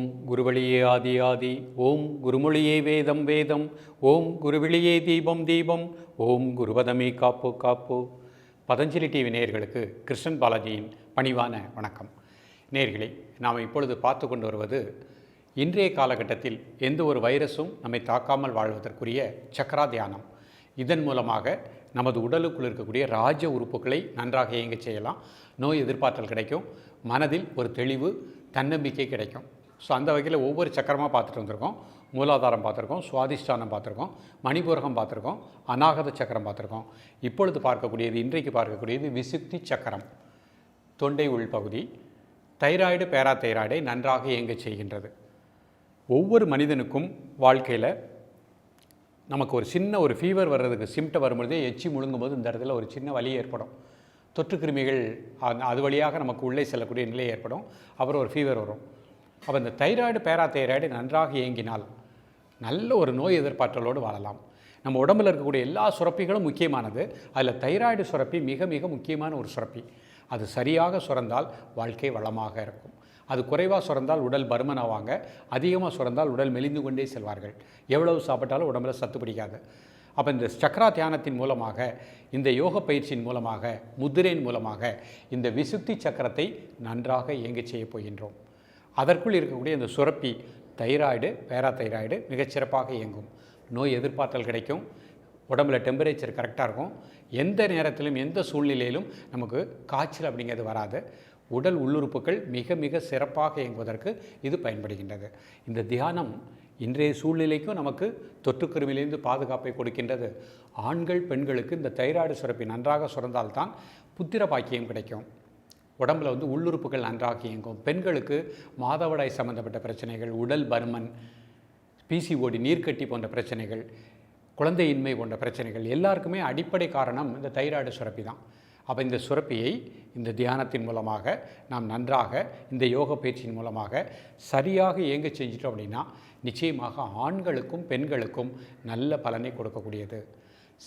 ஓம் குருவழியே ஆதி ஆதி ஓம் குருமொழியே வேதம் வேதம் ஓம் குருவிழியே தீபம் தீபம் ஓம் குருவதமே காப்பு காப்பு. பதஞ்சலி டிவி நேர்களுக்கு கிருஷ்ணன் பாலாஜியின் பணிவான வணக்கம். நேர்களே நாம் இப்பொழுது பார்த்து கொண்டு வருவது இன்றைய காலகட்டத்தில் எந்த ஒரு வைரஸும் நம்மை தாக்காமல் வாழ்வதற்குரிய சக்கரா தியானம் இதன் மூலமாக நமது உடலுக்குள் இருக்கக்கூடிய ராஜ உறுப்புகளை நன்றாக இயங்க செய்யலாம். நோய் எதிர்பார்த்தல் கிடைக்கும். மனதில் ஒரு தெளிவு தன்னம்பிக்கை கிடைக்கும். ஸோ அந்த வகையில் ஒவ்வொரு சக்கரமாக பார்த்துட்டு வந்திருக்கோம். மூலாதாரம் பார்த்துருக்கோம் சுவாதிஷ்டானம் பார்த்துருக்கோம் மணிபூரகம் பார்த்துருக்கோம் அநாகத சக்கரம் பார்த்துருக்கோம். இப்பொழுது பார்க்கக்கூடியது இன்றைக்கு பார்க்கக்கூடியது விசுக்தி சக்கரம். தொண்டை உள்பகுதி தைராய்டு பேரா தைராய்டை நன்றாக இயங்கச் செய்கின்றது. ஒவ்வொரு மனிதனுக்கும் வாழ்க்கையில் நமக்கு ஒரு சின்ன ஒரு ஃபீவர் வர்றதுக்கு சிம்டம் வரும்பொழுதே எச்சி முழுங்கும்போது இந்த இடத்துல ஒரு சின்ன வலி ஏற்படும். தொற்று கிருமிகள் அது வழியாக நமக்கு உள்ளே செல்லக்கூடிய நிலை ஏற்படும். அப்புறம் ஒரு ஃபீவர் வரும். அப்போ இந்த தைராய்டு பேராதைராய்டு நன்றாக இயங்கினால் நல்ல ஒரு நோய் எதிர்ப்பாற்றலோடு வாழலாம். நம்ம உடம்புல இருக்கக்கூடிய எல்லா சுரப்பிகளும் முக்கியமானது. அதில் தைராய்டு சுரப்பி மிக மிக முக்கியமான ஒரு சுரப்பி. அது சரியாக சுரந்தால் வாழ்க்கை வளமாக இருக்கும். அது குறைவாக சுரந்தால் உடல் பருமனாவாங்க. அதிகமாக சுரந்தால் உடல் மெலிந்து கொண்டே செல்வார்கள். எவ்வளவு சாப்பிட்டாலும் உடம்புல சத்து பிடிக்காது. அப்போ இந்த சக்கரா தியானத்தின் மூலமாக இந்த யோக பயிற்சியின் மூலமாக முதிரையின் மூலமாக இந்த விசுத்தி சக்கரத்தை நன்றாக இயங்கச் செய்யப் போகின்றோம். அதற்குள் இருக்கக்கூடிய இந்த சுரப்பி தைராய்டு பேராதைராய்டு மிகச்சிறப்பாக இயங்கும். நோய் எதிர்பார்த்தல் கிடைக்கும். உடம்புல டெம்பரேச்சர் கரெக்டாக இருக்கும். எந்த நேரத்திலும் எந்த சூழ்நிலையிலும் நமக்கு காய்ச்சல் அப்படிங்கிறது வராது. உடல் உள்ளுறுப்புகள் மிக மிக சிறப்பாக இயங்குவதற்கு இது பயன்படுகின்றது. இந்த தியானம் இன்றைய சூழ்நிலைக்கும் நமக்கு தொற்றுக்கிருமிலிருந்து பாதுகாப்பை கொடுக்கின்றது. ஆண்கள் பெண்களுக்கு இந்த தைராய்டு சுரப்பி நன்றாக சுரந்தால்தான் புத்திர பாக்கியம் கிடைக்கும். உடம்புல வந்து உள்ளுறுப்புகள் நன்றாக இயங்கும். பெண்களுக்கு மாதவிடாய் சம்பந்தப்பட்ட பிரச்சனைகள் உடல் பருமன் பிசிஓடி நீர்க்கட்டி போன்ற பிரச்சனைகள் குழந்தையின்மை போன்ற பிரச்சனைகள் எல்லாருக்குமே அடிப்படை காரணம் இந்த தைராய்டு சுரப்பி தான். அப்போ இந்த சுரப்பியை இந்த தியானத்தின் மூலமாக நாம் நன்றாக இந்த யோக பயிற்சியின் மூலமாக சரியாக இயங்க செஞ்சிட்டோம் அப்படின்னா நிச்சயமாக ஆண்களுக்கும் பெண்களுக்கும் நல்ல பலனை கொடுக்கக்கூடியது.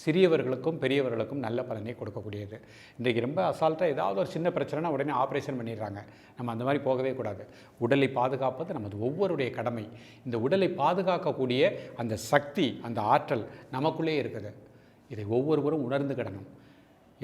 சிறியவர்களுக்கும் பெரியவர்களுக்கும் நல்ல பலனை கொடுக்கக்கூடியது. இன்றைக்கு ரொம்ப அசால்ட்டாக ஏதாவது ஒரு சின்ன பிரச்சனைனா உடனே ஆப்ரேஷன் பண்ணிடுறாங்க. நம்ம அந்த மாதிரி போகவே கூடாது. உடலை பாதுகாப்பது நமது ஒவ்வொருடைய கடமை. இந்த உடலை பாதுகாக்கக்கூடிய அந்த சக்தி அந்த ஆற்றல் நமக்குள்ளே இருக்குது. இதை ஒவ்வொருவரும் உணர்ந்துக்கிடணும்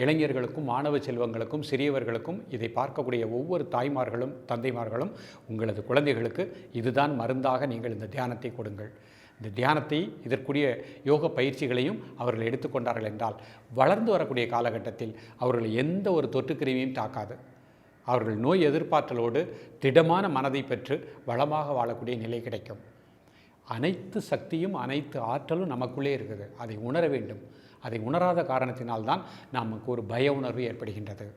இளைஞர்களுக்கும் மாணவ செல்வங்களுக்கும் சிறியவர்களுக்கும் இதை பார்க்கக்கூடிய ஒவ்வொரு தாய்மார்களும் தந்தைமார்களும் உங்களது குழந்தைகளுக்கு இதுதான் மருந்தாக நீங்கள் இந்த தியானத்தை கொடுங்கள். இந்த தியானத்தை இதற்குரிய யோக பயிற்சிகளையும் அவர்கள் எடுத்துக்கொண்டார்கள் என்றால் வளர்ந்து வரக்கூடிய காலகட்டத்தில் அவர்கள் எந்த ஒரு தொற்றுக்கிருமியும் தாக்காது. அவர்கள் நோய் எதிர்பார்த்தலோடு திடமான மனதை பெற்று வளமாக வாழக்கூடிய நிலை கிடைக்கும். அனைத்து சக்தியும் அனைத்து ஆற்றலும் நமக்குள்ளே இருக்குது. அதை உணர வேண்டும். அதை உணராத காரணத்தினால்தான் நமக்கு ஒரு பய உணர்வு ஏற்படுகின்றது.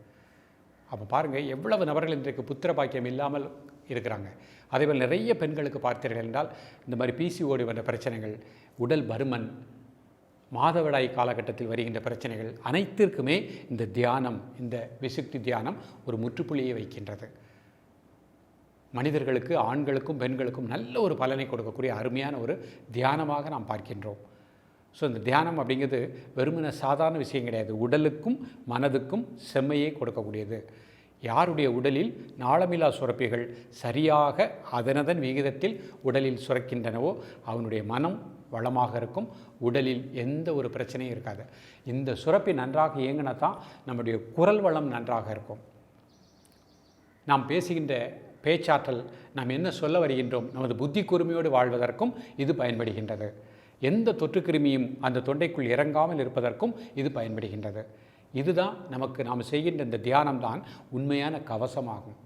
அப்போ பாருங்கள் எவ்வளவு நபர்கள் இன்றைக்கு புத்திர பாக்கியம் இல்லாமல் இருக்கிறாங்க. அதேபோல் நிறைய பெண்களுக்கு பார்த்தீர்கள் என்றால் இந்த மாதிரி பிசிஓடி வந்த பிரச்சனைகள் உடல் பருமன் மாதவிடாய் காலகட்டத்தில் வருகின்ற பிரச்சனைகள் அனைத்திற்குமே இந்த தியானம் இந்த விசுக்தி தியானம் ஒரு முற்றுப்புள்ளியை வைக்கின்றது. மனிதர்களுக்கு ஆண்களுக்கும் பெண்களுக்கும் நல்ல ஒரு பலனை கொடுக்கக்கூடிய அருமையான ஒரு தியானமாக நாம் பார்க்கின்றோம். ஸோ இந்த தியானம் அப்படிங்கிறது வெறுமன சாதாரண விஷயம் கிடையாது. உடலுக்கும் மனதுக்கும் செம்மையை கொடுக்கக்கூடியது. யாருடைய உடலில் நாளமில்லா சுரப்பிகள் சரியாக அதனதன் விகிதத்தில் உடலில் சுரக்கின்றனவோ அவனுடைய மனம் வளமாக இருக்கும். உடலில் எந்த ஒரு பிரச்சனையும் இருக்காது. இந்த சுரப்பி நன்றாக இயங்கினா தான் நம்முடைய குரல் வளம் நன்றாக இருக்கும். நாம் பேசுகின்ற பேச்சாற்றல் நாம் என்ன சொல்ல வருகின்றோம் நமது புத்தி கூர்மையோடு வாழ்வதற்கும் இது பயன்படுகின்றது. எந்த தொற்றுக்கிருமியும் அந்த தொண்டைக்குள் இறங்காமல் இருப்பதற்கும் இது பயன்படுகின்றது. இதுதான் நமக்கு நாம் செய்கின்ற இந்த தியானம்தான் உண்மையான கவசமாகும்.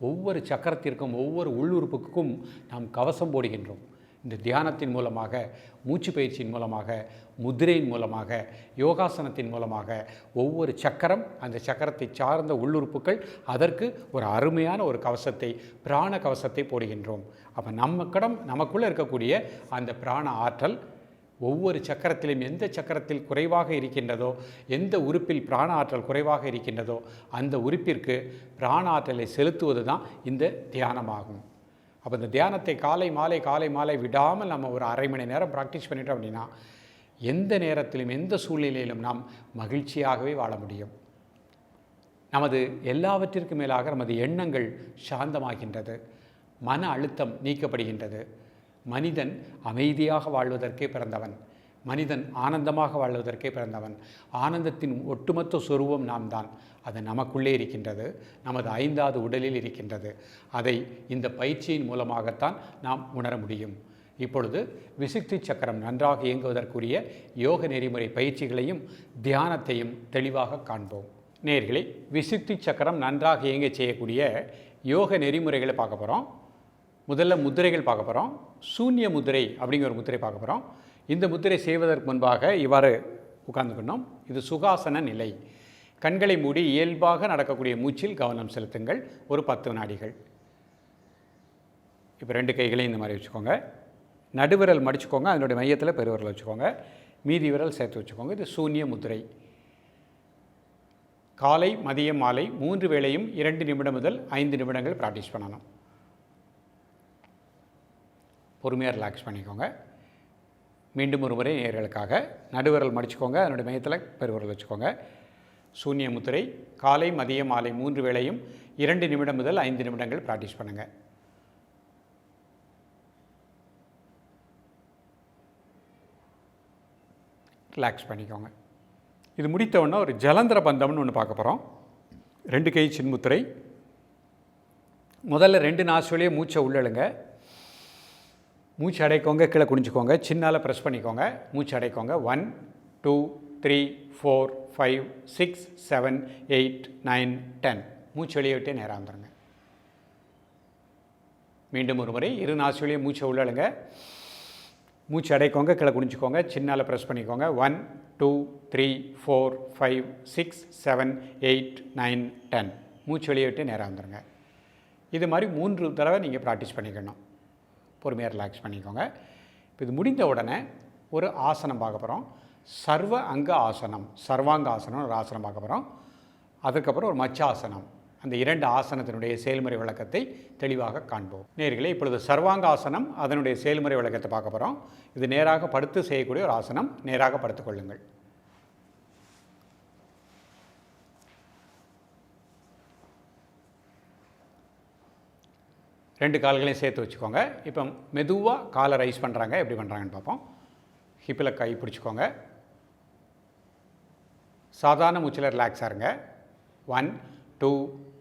ஒவ்வொரு சக்கரத்திற்கும் ஒவ்வொரு உள்ளுறுப்புக்கும் நாம் கவசம் போடுகின்றோம். இந்த தியானத்தின் மூலமாக மூச்சு பயிற்சியின் மூலமாக முதிரையின் மூலமாக யோகாசனத்தின் மூலமாக ஒவ்வொரு சக்கரம் அந்த சக்கரத்தை சார்ந்த உள்ளுறுப்புகள் அதற்கு ஒரு அருமையான ஒரு கவசத்தை பிராண கவசத்தை போடுகின்றோம். அப்போ நம்ம கடம் நமக்குள்ளே இருக்கக்கூடிய அந்த பிராண ஆற்றல் ஒவ்வொரு சக்கரத்திலும் எந்த சக்கரத்தில் குறைவாக இருக்கின்றதோ எந்த உறுப்பில் பிராண ஆற்றல் குறைவாக இருக்கின்றதோ அந்த உறுப்பிற்கு பிராண ஆற்றலை செலுத்துவது தான் இந்த தியானமாகும். அப்போ இந்த தியானத்தை காலை மாலை காலை மாலை விடாமல் நம்ம ஒரு அரை மணி நேரம் ப்ராக்டிஸ் பண்ணிட்டோம் அப்படின்னா எந்த நேரத்திலும் எந்த சூழ்நிலையிலும் நாம் மகிழ்ச்சியாகவே வாழ முடியும். நமது எல்லாவற்றிற்கும் மேலாக நமது எண்ணங்கள் சாந்தமாகின்றது. மன அழுத்தம் நீக்கப்படுகின்றது. மனிதன் அமைதியாக வாழ்வதற்கே பிறந்தவன். மனிதன் ஆனந்தமாக வாழ்வதற்கே பிறந்தவன். ஆனந்தத்தின் ஒட்டுமொத்த சொருவம் நாம் தான் அது நமக்குள்ளே இருக்கின்றது. நமது ஐந்தாவது உடலில் இருக்கின்றது. அதை இந்த பயிற்சியின் மூலமாகத்தான் நாம் உணர முடியும். இப்பொழுது விசுக்தி சக்கரம் நன்றாக இயங்குவதற்குரிய யோக நெறிமுறை பயிற்சிகளையும் தியானத்தையும் தெளிவாக காண்போம். நேர்களே விசுக்தி சக்கரம் நன்றாக இயங்க செய்யக்கூடிய யோக நெறிமுறைகளை பார்க்க போகிறோம் முதல்ல முத்திரைகள் பார்க்க போகிறோம் சூன்ய முத்திரை அப்படிங்கிற ஒரு முத்திரை பார்க்க போகிறோம் இந்த முத்திரை செய்வதற்கு முன்பாக இவ்வாறு உட்கார்ந்துக்கணும். இது சுகாசன நிலை. கண்களை மூடி இயல்பாக நடக்கக்கூடிய மூச்சில் கவனம் செலுத்துங்கள். ஒரு பத்து வினாடிகள். இப்போ ரெண்டு கைகளையும் இந்த மாதிரி வச்சுக்கோங்க. நடுவிரல் மடிச்சுக்கோங்க. அதனுடைய மையத்தில் பெருவிரல் வச்சுக்கோங்க. மீதி விரல் சேர்த்து வச்சுக்கோங்க. இது சூன்ய முதிரை காலை மதியம் மாலை மூன்று வேளையும் இரண்டு நிமிடம் முதல் ஐந்து நிமிடங்கள் ப்ராக்டிஸ் பண்ணணும். பொறுமையாக ரிலாக்ஸ் பண்ணிக்கோங்க. மீண்டும் ஒரு முறை நேர்களுக்காக நடுவிரல் மடிச்சுக்கோங்க. அதனுடைய மையத்தில் பெருவிரல் வச்சுக்கோங்க. சூன்ய முத்திரை காலை மதியம் மாலை மூன்று வேளையும் இரண்டு நிமிடம் முதல் ஐந்து நிமிடங்கள் ப்ராக்டிஸ் பண்ணுங்கள் ரிலாக்ஸ் பண்ணிக்கோங்க. இது முடித்தவுடனே ஒரு ஜலந்திர பந்தம்னு ஒன்று பார்க்க போகிறோம் ரெண்டு கை சின்முத்திரை. முதல்ல ரெண்டு நாசுலேயே மூச்சை உள்ளழுங்க மூச்சு அடைக்கோங்க கீழே குனிஞ்சிக்கோங்க சின்னால் ப்ரெஸ் பண்ணிக்கோங்க. மூச்சு அடைக்கோங்க one two three four five six seven eight nine ten மூச்சு வெளியே விட்டே நேராக வந்துடுங்க மீண்டும் ஒரு முறை இரு நாசிலையும் மூச்சை உள்ளழுங்க மூச்சு அடைக்கோங்க கீழே குனிஞ்சுக்கோங்க சின்னால் ப்ரெஸ் பண்ணிக்கோங்க. One two three four five six seven eight nine ten மூச்சு வெளியே விட்டு நேராக வந்துடுங்க இது மாதிரி மூன்று தடவை நீங்கள் ப்ராக்டிஸ் பண்ணிக்கணும். பொறுமையாக ரிலாக்ஸ் பண்ணிக்கோங்க. இப்போ இது முடிந்த உடனே ஒரு ஆசனம் பார்க்க போகிறோம் சர்வ அங்க ஆசனம் சர்வாங்க ஆசனம் ஒரு ஆசனம் பார்க்க போகிறோம் அதுக்கப்புறம் ஒரு மச்சாசனம். அந்த இரண்டு ஆசனத்தினுடைய செயல்முறை விளக்கத்தை தெளிவாக காண்போம். நேர்களே இப்பொழுது சர்வாங்க ஆசனம் அதனுடைய செயல்முறை விளக்கத்தை பார்க்க போகிறோம் இது நேராக படுத்து செய்யக்கூடிய ஒரு ஆசனம். நேராக படுத்துக்கொள்ளுங்கள் ரெண்டு கால்களையும் சேர்த்து வச்சுக்கோங்க. இப்போ மெதுவாக காலை ரைஸ் பண்ணுறாங்க எப்படி பண்ணுறாங்கன்னு பார்ப்போம். ஹிப்பில் கை பிடிச்சிக்கோங்க. சாதாரண மூச்சில் ரிலாக்ஸாக இருங்க. One two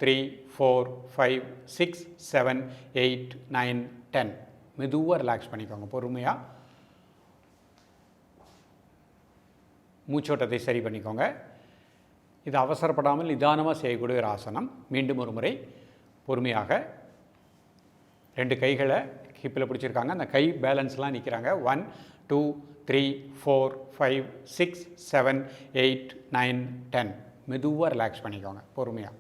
three four five six seven eight nine ten மெதுவாக ரிலாக்ஸ் பண்ணிக்கோங்க. பொறுமையாக மூச்சோட்டத்தை சரி பண்ணிக்கோங்க. இது அவசரப்படாமல் நிதானமாக செய்யக்கூடிய ஒரு ஆசனம். மீண்டும் ஒரு முறை பொறுமையாக ரெண்டு கைகளை ஹிப்பில் பிடிச்சிருக்காங்க. அந்த கை பேலன்ஸ்லாம் நிற்கிறாங்க one two three four five six seven eight nine ten மெதுவாக ரிலாக்ஸ் பண்ணிக்கோங்க. பொறுமையாக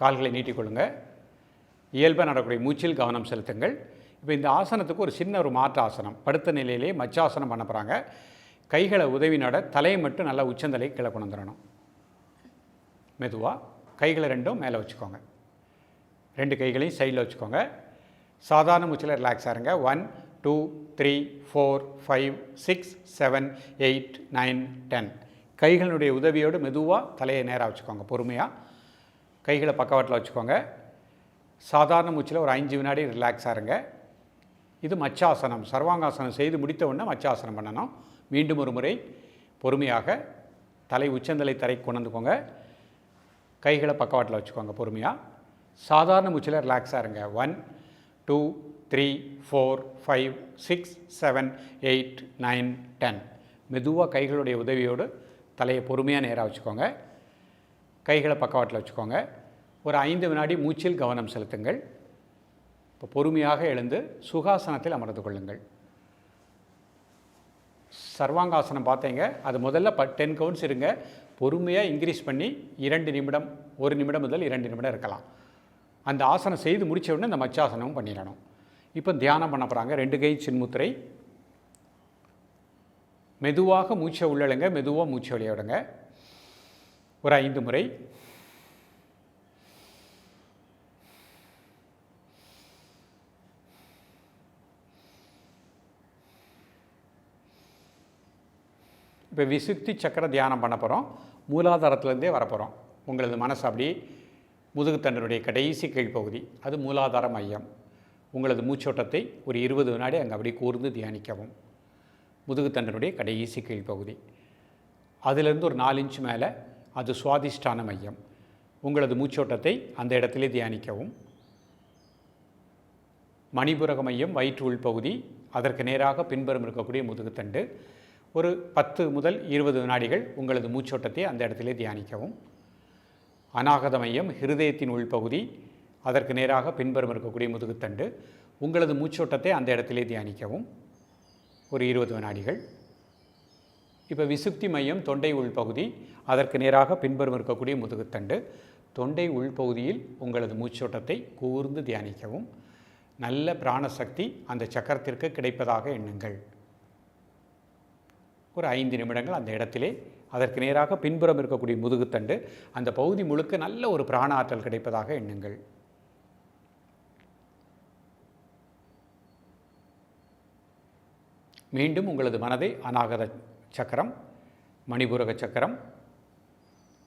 கால்களை நீட்டிக்கொள்ளுங்க. இயல்பாக நடக்கூடிய மூச்சில் கவனம் செலுத்துங்கள். இப்போ இந்த ஆசனத்துக்கு ஒரு சின்ன ஒரு மாற்று ஆசனம். படுத்த நிலையிலே மச்சாசனம் பண்ண போகிறாங்க கைகளை உதவி நட தலையை மட்டும் நல்லா உச்சந்தலை கீழே கொண்டு வந்துடணும். மெதுவாக கைகளை ரெண்டும் மேலே வச்சுக்கோங்க. ரெண்டு கைகளையும் சைடில் வச்சுக்கோங்க. சாதாரண மூச்சில் ரிலாக்ஸாக இருங்க. One two three four five six seven eight nine ten கைகளுடைய உதவியோடு மெதுவாக தலையை நேராக வச்சுக்கோங்க. பொறுமையாக கைகளை பக்கவாட்டில் வச்சுக்கோங்க. சாதாரண மூச்சில் ஒரு அஞ்சு வினாடி ரிலாக்ஸாக இருங்க. இது மச்சாசனம். சர்வாங்காசனம் செய்து முடித்த உடனே மச்சாசனம் பண்ணணும். மீண்டும் ஒரு முறை பொறுமையாக தலை உச்சந்தலை தரை வந்துக்கோங்க. கைகளை பக்கவாட்டில் வச்சுக்கோங்க. பொறுமையாக சாதாரண மூச்சில் ரிலாக்ஸாக இருங்க. One two three four five six seven eight nine ten மெதுவாக கைகளுடைய உதவியோடு தலையை பொறுமையாக நேராக வச்சுக்கோங்க. கைகளை பக்கவாட்டில் வச்சுக்கோங்க. ஒரு ஐந்து வினாடி மூச்சில் கவனம் செலுத்துங்கள். இப்போ பொறுமையாக எழுந்து சுகாசனத்தில் அமர்ந்து கொள்ளுங்கள். சர்வாங்காசனம் பார்த்தீங்க. அது முதல்ல ப டென் கவுண்ட்ஸ் இருங்க. பொறுமையாக இன்க்ரீஸ் பண்ணி இரண்டு நிமிடம் ஒரு நிமிடம் முதல் இரண்டு நிமிடம் இருக்கலாம். அந்த ஆசனம் செய்து முடித்த உடனே இந்த மச்சாசனமும் பண்ணிடணும். இப்போ தியானம் பண்ண போகிறாங்க ரெண்டு கை சின்முத்திரை. மெதுவாக மூச்சை உள்ளழுங்க மெதுவாக மூச்சை வெளியே விடுங்க. ஒரு ஐந்து முறை. இப்போ விசுத்தி சக்கர தியானம் பண்ண போகிறோம் மூலாதாரத்துலேருந்தே வரப்போகிறோம் உங்களது மனசு அப்படி முதுகுத்தண்டனுடைய கடைசி கீழ்ப்பகுதி அது மூலாதார மையம். உங்களது மூச்சோட்டத்தை ஒரு இருபது வினாடி அங்கே அப்படி கூர்ந்து தியானிக்கவும். முதுகுத்தண்டனுடைய கடைசி கீழ்ப்பகுதி. அதிலிருந்து ஒரு நாலு இன்ச் மேலே அது சுவாதிஷ்டான மையம். உங்களது மூச்சோட்டத்தை அந்த இடத்திலே தியானிக்கவும். மணிபுரக மையம் வயிற்று உள்பகுதி அதற்கு நேராக பின்புறம் இருக்கக்கூடிய முதுகுத்தண்டு. ஒரு பத்து முதல் இருபது வினாடிகள் உங்களது மூச்சோட்டத்தை அந்த இடத்திலே தியானிக்கவும். அநாகத மையம் ஹிருதயத்தின் உள்பகுதி அதற்கு நேராக பின்புறம் இருக்கக்கூடிய முதுகுத்தண்டு. உங்களது மூச்சோட்டத்தை அந்த இடத்திலே தியானிக்கவும். ஒரு இருபது வினாடிகள். இப்போ விசுப்தி மையம் தொண்டை உள்பகுதி அதற்கு நேராக பின்புறம் இருக்கக்கூடிய முதுகுத்தண்டு. தொண்டை உள்பகுதியில் உங்களது மூச்சோட்டத்தை கூர்ந்து தியானிக்கவும். நல்ல பிராணசக்தி அந்த சக்கரத்திற்கு கிடைப்பதாக எண்ணுங்கள். ஒரு ஐந்து நிமிடங்கள் அந்த இடத்திலே அதற்கு நேராக பின்புறம் இருக்கக்கூடிய முதுகுத்தண்டு அந்த பகுதி முழுக்க நல்ல ஒரு பிராண ஆற்றல் கிடைப்பதாக எண்ணுங்கள். மீண்டும் உங்களது மனதை அநாகத சக்கரம் மணிபூரக சக்கரம்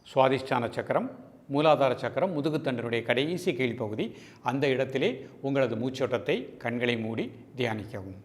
சுவாதிஷ்டான சக்கரம் மூலாதார சக்கரம் முதுகுத்தண்டனுடைய கடைசி கீழ்ப்பகுதி அந்த இடத்திலே உங்களது மூச்சோட்டத்தை கண்களை மூடி தியானிக்கவும்.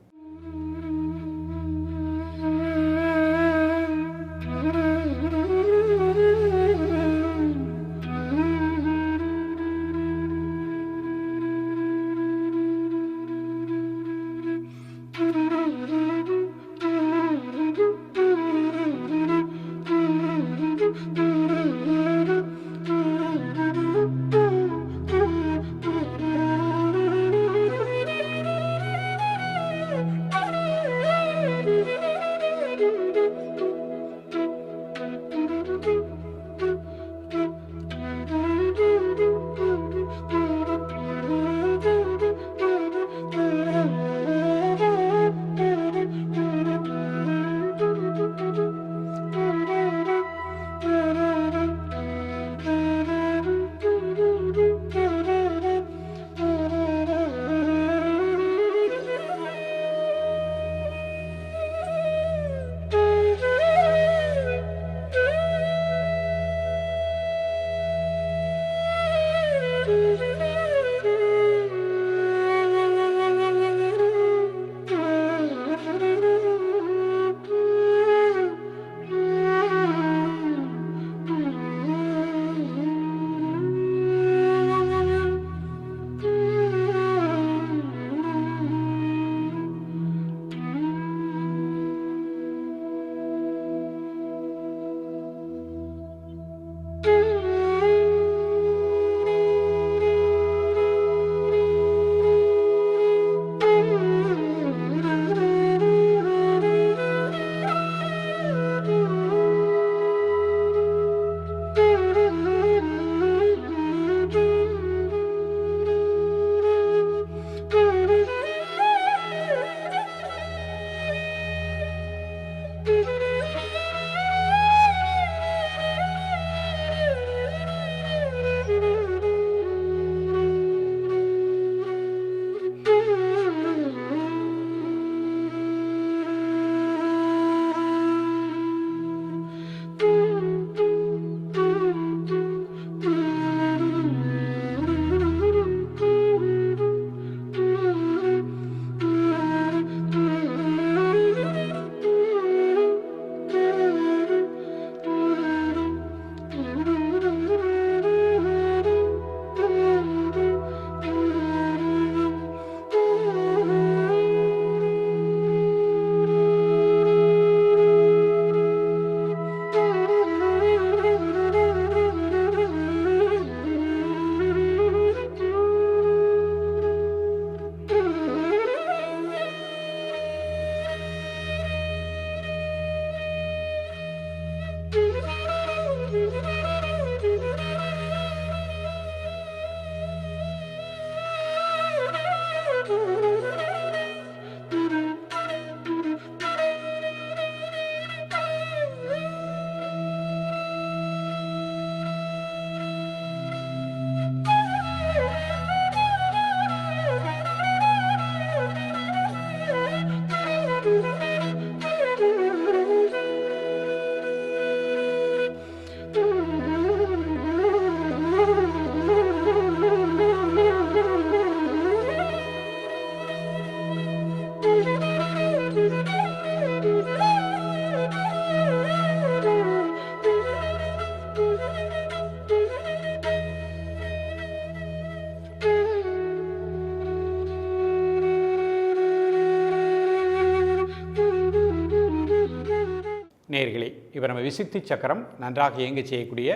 இப்போ விசுத்தி சக்கரம் நன்றாக இயங்க செய்யக்கூடிய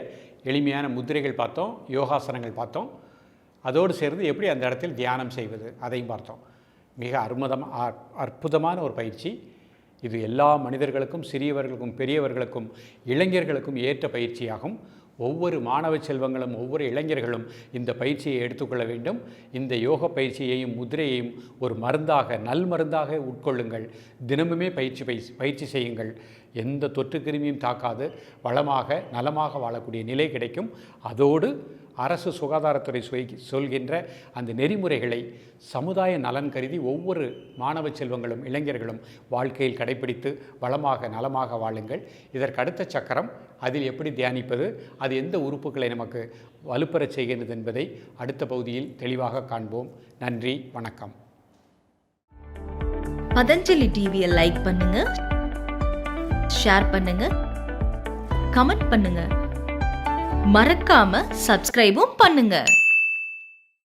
எளிமையான முத்திரைகள் பார்த்தோம் யோகாசனங்கள் பார்த்தோம். அதோடு சேர்ந்து எப்படி அந்த இடத்தில் தியானம் செய்வது அதையும் பார்த்தோம். மிக அற்புதம் அற்புதமான ஒரு பயிற்சி. இது எல்லா மனிதர்களுக்கும் சிறியவர்களுக்கும் பெரியவர்களுக்கும் இளைஞர்களுக்கும் ஏற்ற பயிற்சியாகும். ஒவ்வொரு மாணவ செல்வங்களும் ஒவ்வொரு இளைஞர்களும் இந்த பயிற்சியை எடுத்துக்கொள்ள வேண்டும். இந்த யோக பயிற்சியையும் முதிரையையும் ஒரு மருந்தாக நல் மருந்தாக உட்கொள்ளுங்கள். தினமுமே பயிற்சி பயிற்சி பயிற்சி செய்யுங்கள். எந்த தொற்று கிருமியும் தாக்காது வளமாக நலமாக வாழக்கூடிய நிலை கிடைக்கும். அதோடு அரசு சுகாதாரத்துறை சொல்கின்ற அந்த நெறிமுறைகளை சமுதாய நலன் கருதி ஒவ்வொரு மாணவ செல்வங்களும் இளைஞர்களும் வாழ்க்கையில் கடைபிடித்து வளமாக நலமாக வாழுங்கள். இதற்கு அடுத்த சக்கரம் அதில் எப்படி தியானிப்பது அது எந்த உறுப்புகளை நமக்கு வலுப்பெறச் செய்கின்றது என்பதை அடுத்த பகுதியில் தெளிவாக காண்போம். நன்றி வணக்கம். பதஞ்சலி டிவியை லைக் பண்ணுங்கள் ஷேர் பண்ணுங்க. கமெண்ட் பண்ணுங்க. மறக்காம சப்ஸ்கிரைபும் பண்ணுங்க.